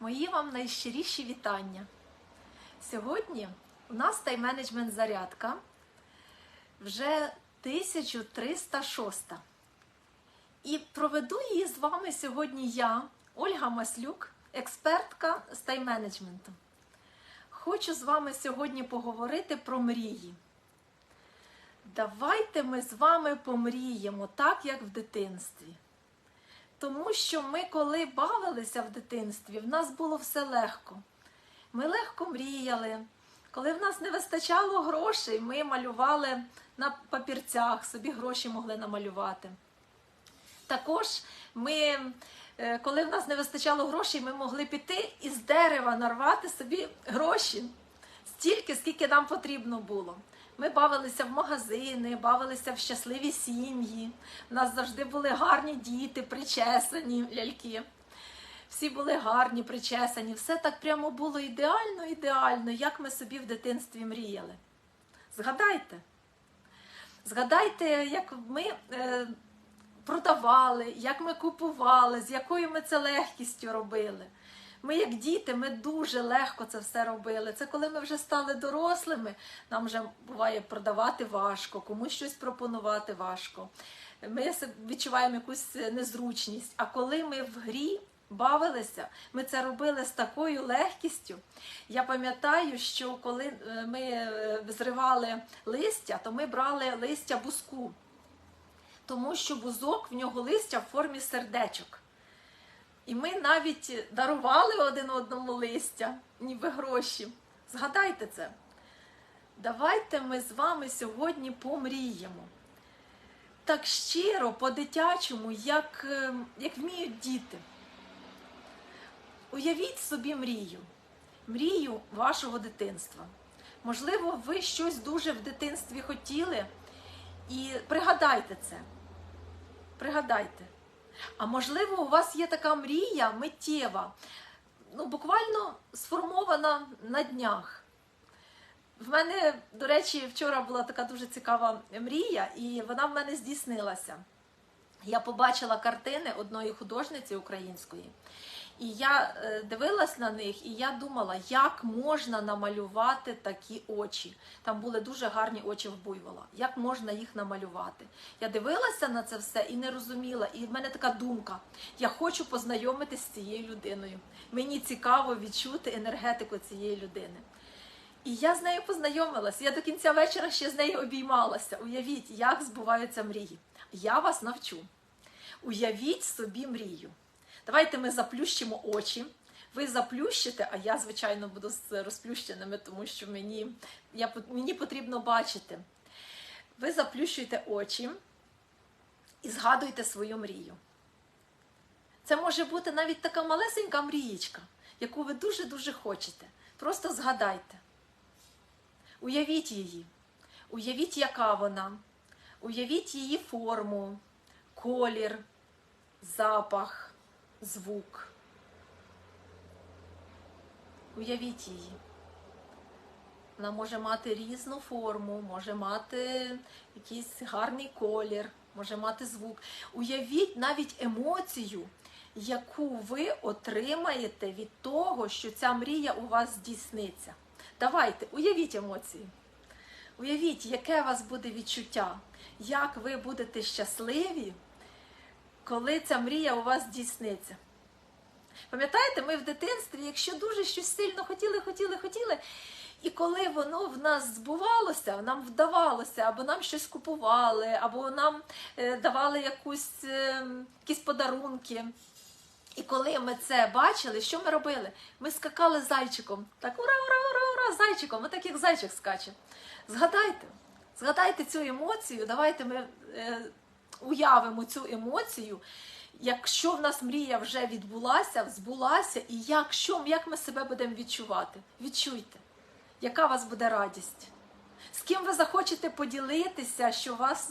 Мої вам найщиріші вітання. Сьогодні у нас тайм-менеджмент зарядка вже 1306. І проведу її з вами сьогодні я, Ольга Маслюк, експертка з тайм-менеджменту. Хочу з вами сьогодні поговорити про мрії. Давайте ми з вами помріємо так, як в дитинстві. Тому що ми, коли бавилися в дитинстві, в нас було все легко. Ми легко мріяли. Коли в нас не вистачало грошей, ми малювали на папірцях, собі гроші могли намалювати. Також ми, е, коли в нас не вистачало грошей, ми могли піти і з дерева нарвати собі гроші стільки, скільки нам потрібно було. Ми бавилися в магазини, бавилися в щасливі сім'ї. У нас завжди були гарні діти, причесані ляльки. Всі були гарні, причесані. Все так прямо було ідеально, ідеально, як ми собі в дитинстві мріяли. Згадайте. Згадайте, як ми е, продавали, як ми купували, з якою ми це легкістю робили. Ми, як діти, ми дуже легко це все робили. Це коли ми вже стали дорослими, нам вже буває продавати важко, комусь щось пропонувати важко. Ми відчуваємо якусь незручність. А коли ми в грі бавилися, ми це робили з такою легкістю. Я пам'ятаю, що коли ми зривали листя, то ми брали листя буску, тому що бузок в нього листя в формі сердечок. І ми навіть дарували один одному листя, ніби гроші. Згадайте це. Давайте ми з вами сьогодні помріємо. Так щиро, по-дитячому, як, як вміють діти. Уявіть собі мрію, мрію вашого дитинства. Можливо, ви щось дуже в дитинстві хотіли. І пригадайте це. Пригадайте. А можливо, у вас є така мрія миттєва, ну, буквально сформована на днях. В мене, до речі, вчора була така дуже цікава мрія, і вона в мене здійснилася. Я побачила картини одної художниці української, і я дивилась на них, і я думала, як можна намалювати такі очі. Там були дуже гарні очі в буйвола. Як можна їх намалювати? Я дивилася на це все і не розуміла. І в мене така думка: я хочу познайомитися з цією людиною. Мені цікаво відчути енергетику цієї людини. І я з нею познайомилася. Я до кінця вечора ще з нею обіймалася. Уявіть, як збуваються мрії. Я вас навчу. Уявіть собі мрію. Давайте ми заплющимо очі. Ви заплющите, а я, звичайно, буду з розплющеними, тому що мені, я, мені потрібно бачити. Ви заплющуєте очі і згадуйте свою мрію. Це може бути навіть така малесенька мрієчка, яку ви дуже-дуже хочете. Просто згадайте. Уявіть її. Уявіть, яка вона. Уявіть її форму, колір, запах звук. Уявіть її. Вона може мати різну форму, може мати якийсь гарний колір, може мати звук. Уявіть навіть емоцію, яку ви отримаєте від того, що ця мрія у вас здійсниться. Давайте, уявіть емоції. Уявіть, яке у вас буде відчуття, як ви будете щасливі коли ця мрія у вас здійсниться. Пам'ятаєте, ми в дитинстві, якщо дуже щось сильно хотіли, хотіли, хотіли, і коли воно в нас збувалося, нам вдавалося, або нам щось купували, або нам е, давали якусь, е, якісь подарунки. І коли ми це бачили, що ми робили? Ми скакали зайчиком. Так, ура, ура, ура, ура, зайчиком, ми так як зайчик скаче. Згадайте, згадайте цю емоцію, давайте ми. Е, уявимо цю емоцію, якщо в нас мрія вже відбулася, збулася, і якщо, як ми себе будемо відчувати? Відчуйте, яка у вас буде радість. З ким ви захочете поділитися, що у вас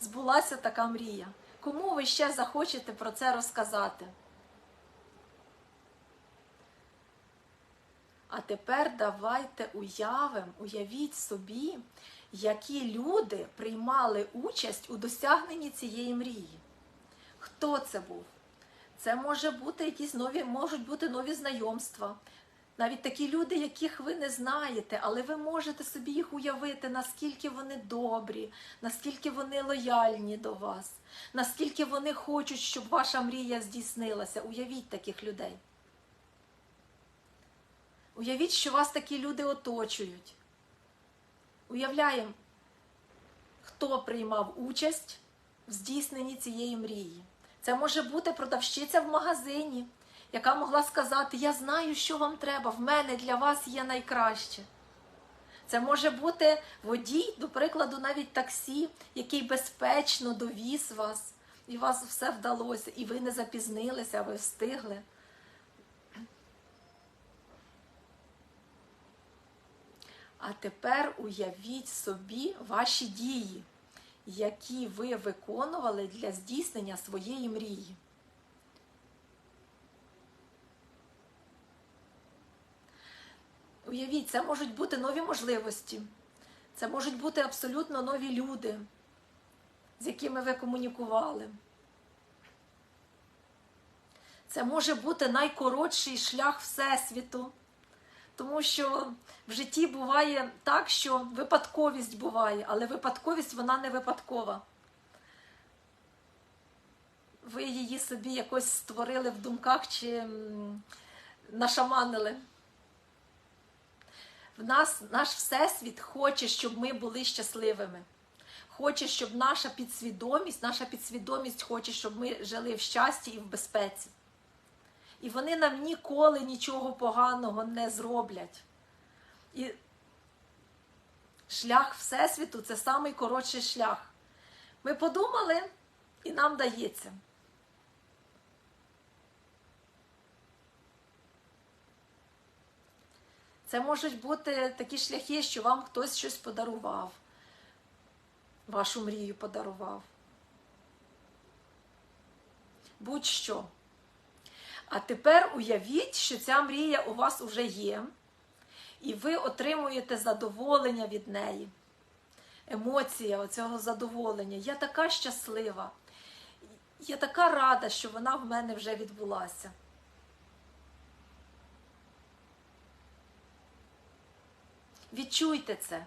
збулася така мрія? Кому ви ще захочете про це розказати? А тепер давайте уявимо, уявіть собі, які люди приймали участь у досягненні цієї мрії. Хто це був? Це може бути якісь нові, можуть бути нові знайомства. Навіть такі люди, яких ви не знаєте, але ви можете собі їх уявити, наскільки вони добрі, наскільки вони лояльні до вас, наскільки вони хочуть, щоб ваша мрія здійснилася. Уявіть таких людей. Уявіть, що вас такі люди оточують. Уявляємо, хто приймав участь в здійсненні цієї мрії. Це може бути продавщиця в магазині, яка могла сказати: Я знаю, що вам треба, в мене для вас є найкраще. Це може бути водій, до прикладу, навіть таксі, який безпечно довіз вас, і вас все вдалося, і ви не запізнилися, ви встигли. А тепер уявіть собі ваші дії, які ви виконували для здійснення своєї мрії. Уявіть, це можуть бути нові можливості, це можуть бути абсолютно нові люди, з якими ви комунікували. Це може бути найкоротший шлях Всесвіту. Тому що в житті буває так, що випадковість буває, але випадковість вона не випадкова. Ви її собі якось створили в думках чи нашаманили. В нас наш Всесвіт хоче, щоб ми були щасливими. Хоче, щоб наша підсвідомість, наша підсвідомість хоче, щоб ми жили в щасті і в безпеці. І вони нам ніколи нічого поганого не зроблять. І шлях Всесвіту це самий коротший шлях. Ми подумали, і нам дається. Це можуть бути такі шляхи, що вам хтось щось подарував, вашу мрію подарував. Будь-що. А тепер уявіть, що ця мрія у вас уже є, і ви отримуєте задоволення від неї. Емоція оцього задоволення. Я така щаслива. Я така рада, що вона в мене вже відбулася. Відчуйте це.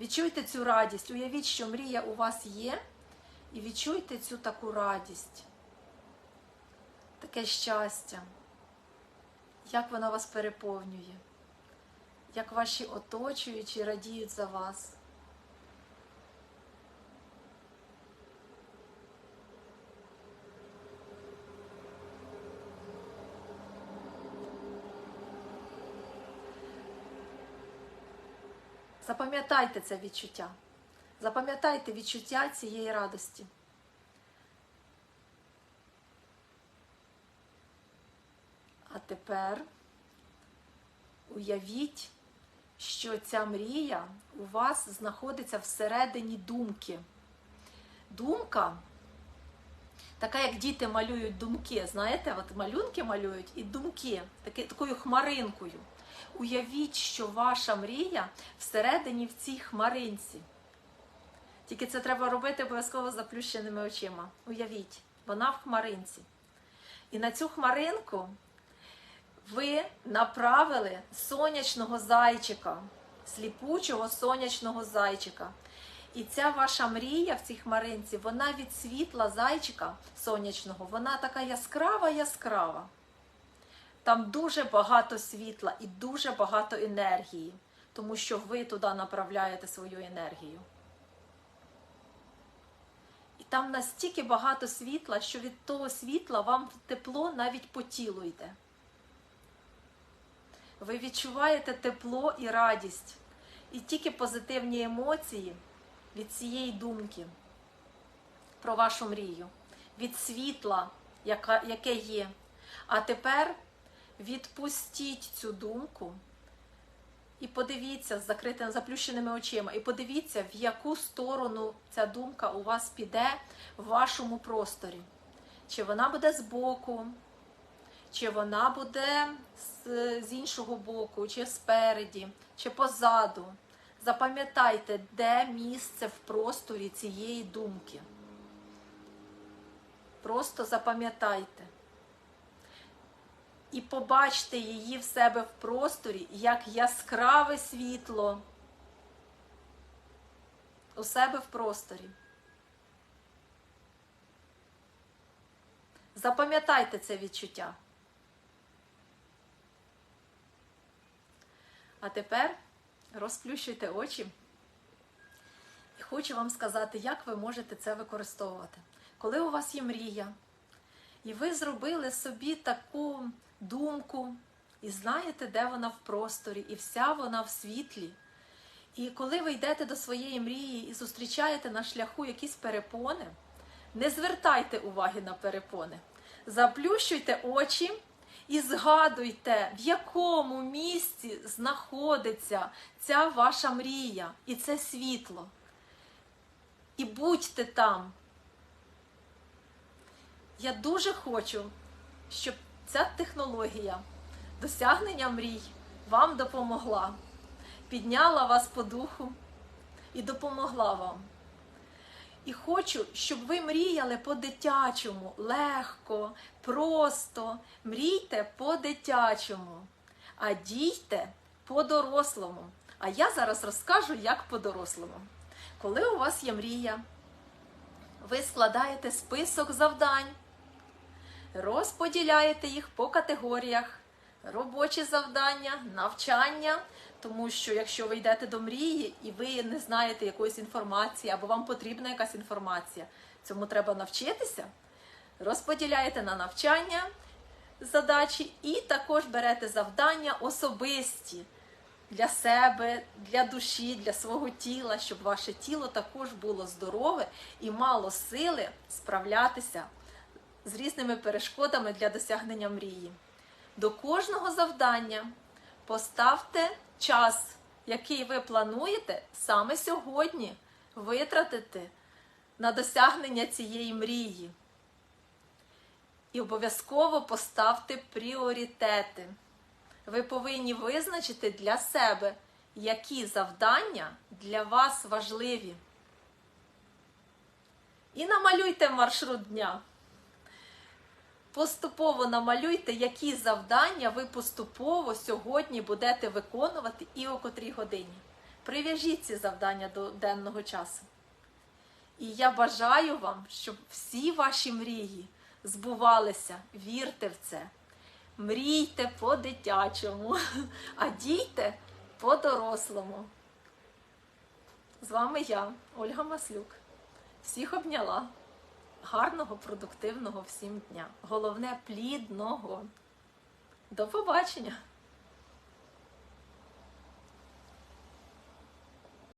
Відчуйте цю радість. Уявіть, що мрія у вас є, і відчуйте цю таку радість таке щастя, як вона вас переповнює, як ваші оточуючі радіють за вас. Запам'ятайте це відчуття. Запам'ятайте відчуття цієї радості. Тепер уявіть, що ця мрія у вас знаходиться всередині думки. Думка, така як діти малюють думки, знаєте, от малюнки малюють і думки, таки, такою хмаринкою. Уявіть, що ваша мрія всередині в цій хмаринці. Тільки це треба робити обов'язково заплющеними очима. Уявіть, вона в хмаринці. І на цю хмаринку ви направили сонячного зайчика, сліпучого сонячного зайчика. І ця ваша мрія в цій хмаринці, вона від світла зайчика сонячного, вона така яскрава, яскрава. Там дуже багато світла і дуже багато енергії, тому що ви туди направляєте свою енергію. І там настільки багато світла, що від того світла вам тепло навіть по тілу йде. Ви відчуваєте тепло і радість, і тільки позитивні емоції від цієї думки про вашу мрію, від світла, яке є. А тепер відпустіть цю думку і подивіться з закритими заплющеними очима, і подивіться, в яку сторону ця думка у вас піде в вашому просторі. Чи вона буде збоку, чи вона буде з, з іншого боку, чи спереді, чи позаду. Запам'ятайте, де місце в просторі цієї думки. Просто запам'ятайте. І побачте її в себе в просторі як яскраве світло у себе в просторі. Запам'ятайте це відчуття. А тепер розплющуйте очі. І хочу вам сказати, як ви можете це використовувати. Коли у вас є мрія, і ви зробили собі таку думку, і знаєте, де вона в просторі, і вся вона в світлі. І коли ви йдете до своєї мрії і зустрічаєте на шляху якісь перепони, не звертайте уваги на перепони. Заплющуйте очі і згадуйте, в якому місці знаходиться ця ваша мрія і це світло. І будьте там. Я дуже хочу, щоб ця технологія досягнення мрій вам допомогла, підняла вас по духу і допомогла вам. І хочу, щоб ви мріяли по-дитячому, легко, просто. Мрійте по-дитячому, а дійте по-дорослому. А я зараз розкажу, як по-дорослому. Коли у вас є мрія, ви складаєте список завдань, розподіляєте їх по категоріях, робочі завдання, навчання. Тому що якщо ви йдете до мрії і ви не знаєте якоїсь інформації, або вам потрібна якась інформація, цьому треба навчитися, розподіляєте на навчання задачі і також берете завдання особисті для себе, для душі, для свого тіла, щоб ваше тіло також було здорове і мало сили справлятися з різними перешкодами для досягнення мрії. До кожного завдання поставте час, який ви плануєте саме сьогодні витратити на досягнення цієї мрії. І обов'язково поставте пріоритети. Ви повинні визначити для себе, які завдання для вас важливі. І намалюйте маршрут дня. Поступово намалюйте, які завдання ви поступово сьогодні будете виконувати і о котрій годині. Прив'яжіть ці завдання до денного часу. І я бажаю вам, щоб всі ваші мрії збувалися. Вірте в це. Мрійте по-дитячому, а дійте по-дорослому. З вами я, Ольга Маслюк. Всіх обняла. Гарного, продуктивного всім дня. Головне плідного. До побачення!